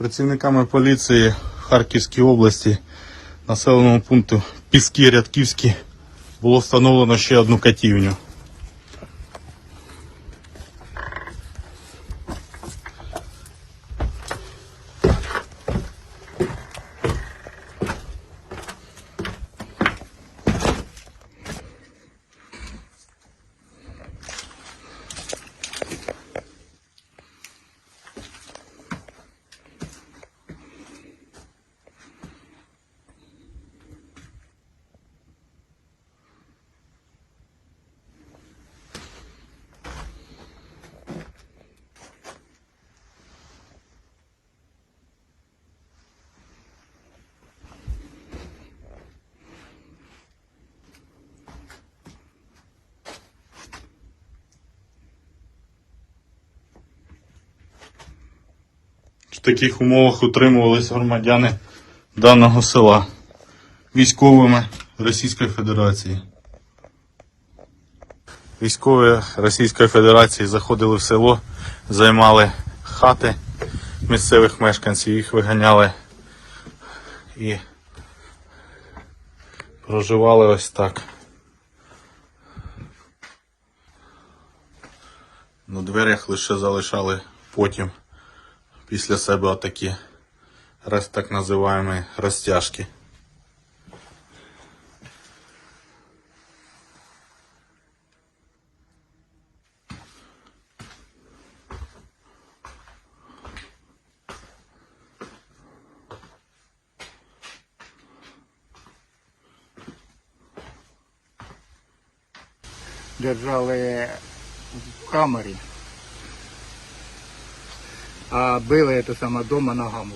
Працівниками поліції в Харківській області населеному пункту Піски Рядківські було встановлено ще одну катівню. В таких умовах утримувалися громадяни даного села військовими Російської Федерації. Військові Російської Федерації заходили в село, займали хати місцевих мешканців, їх виганяли і проживали ось так. На дверях лише залишали потім після себе отакі так називаємо розтяжки. держали в камері, а били это саме дома ногами.